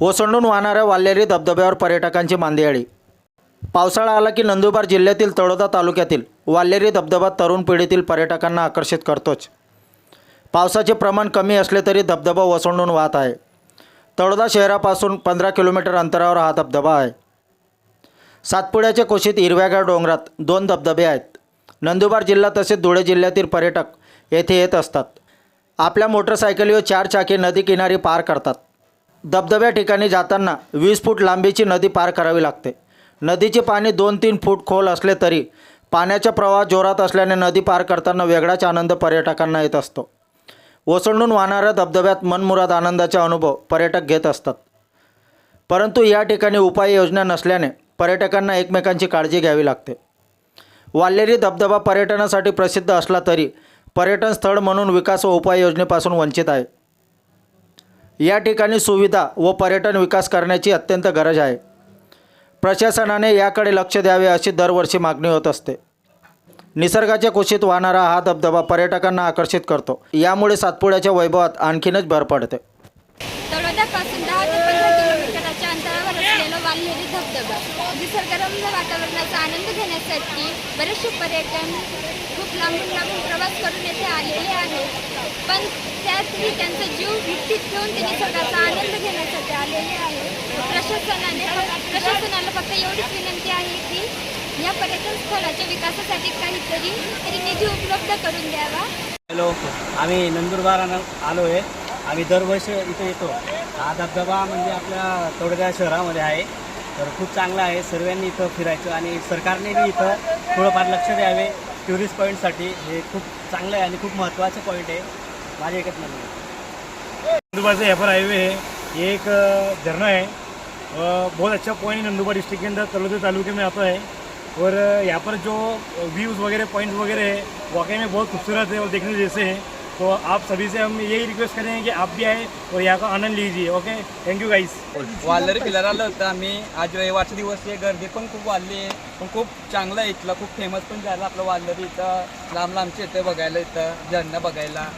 ओसंडून वाहणाऱ्या वाल्हेरी धबधब्यावर पर्यटकांची मांदियाळी पावसाळा आला की नंदुरबार जिल्ह्यातील तळोदा तालुक्यातील वाल्हेरी धबधबा तरुण पिढीतील पर्यटकांना आकर्षित करतोच. पावसाचे प्रमाण कमी असले तरी धबधबा ओसंडून वाहत आहे. तळोदा शहरापासून पंधरा किलोमीटर अंतरावर हा धबधबा आहे. सातपुड्याच्या कोशीत हिरव्यागार डोंगरात दोन धबधबे आहेत. नंदुरबार जिल्हा तसेच धुळे जिल्ह्यातील पर्यटक येथे येत असतात. आपल्या मोटरसायकलीवर चार चाकी नदी किनारी पार करतात. धबधब्या ठिकाणी जाताना वीस फूट लांबीची नदी पार करावी लागते. नदीचे पाणी दोन तीन फूट खोल असले तरी पाण्याचा प्रवाह जोरात असल्याने नदी पार करताना वेगळाच आनंद पर्यटकांना येत असतो. ओसंडून वाहणाऱ्या धबधब्यात मनमुराद आनंदाचा अनुभव पर्यटक घेत असतात. परंतु या ठिकाणी उपाययोजना नसल्याने पर्यटकांना एकमेकांची काळजी घ्यावी लागते. वाल्हेरी धबधबा पर्यटनासाठी प्रसिद्ध असला तरी पर्यटन स्थळ म्हणून विकास व उपाययोजनेपासून वंचित आहे. या ठिकाणी सुविधा व पर्यटन विकास करण्याची अत्यंत गरज आहे. प्रशासनाने याकडे लक्ष द्यावे अशी दरवर्षी मागणी होत असते. निसर्गाच्या कुशीत वाहणारा हा धबधबा पर्यटकांना आकर्षित करतो. यामुळे सातपुड्याच्या वैभवात आणखीनच भर पडते. तळोद्यापासून दहा ते पंधरा किलोमीटरच्या अंतरावर असलेला वाल्हेरी धबधबा निसर्गरम्य वातावरणाचा आनंद घेण्यासाठी बरेचसे पर्यटन खूप लांबून लांबून करून येथे आलेले आहेत पण त्यातही त्यांचा जीव विकसित ठेवून ते निसर्गाचा आनंद घेण्यासाठी आलेले आहेत प्रशासनाने प्रशासनाला फक्त एवढीच विनंती आहे की या पर्यटन स्थळाच्या विकासासाठी काहीतरी तरी निधी उपलब्ध करून द्यावा. हॅलो आम्ही नंदुरबार आलो आहे आम्ही दरवर्षी इथे येतो. हा धबधबा म्हणजे आपल्या तोडगा शहरामध्ये आहे. तर खूप चांगला आहे. सर्वांनी इथं फिरायचं आणि सरकारने बी इथं थोडंफार लक्ष द्यावे. टुरिस्ट पॉईंटसाठी हे खूप चांगलं आहे आणि खूप महत्त्वाचं पॉईंट आहे माझ्या एकच म्हणणं आहे. नंदुरबार हायवे यहाँ ये एक झरना है बहुत अच्छा पॉइंट नंदुरबार डिस्ट्रिक्ट के अंदर तलोदे तालुके में आता है. और यहाँ पर जो व्यूज़ वगैरह पॉइंट्स वगैरह है वाकई में बहुत खूबसूरत है और देखने जैसे हैं. तो आप सभी से हम यही रिक्वेस्ट करेंगे कि आप भी आए और यहाँ का आनंद लीजिए ओके थैंक यू गाइस वाल्लरी फिरायला आलो होतं आम्ही. आज रविवारचा दिवस आहे. गर्दी पण खूप वाढली आहे. पण खूप चांगलं आहे. इथलं खूप फेमस पण झालं आपलं वाल्लरी इथं. लांब लांबचे येते बघायला इथं. झरणं बघायला.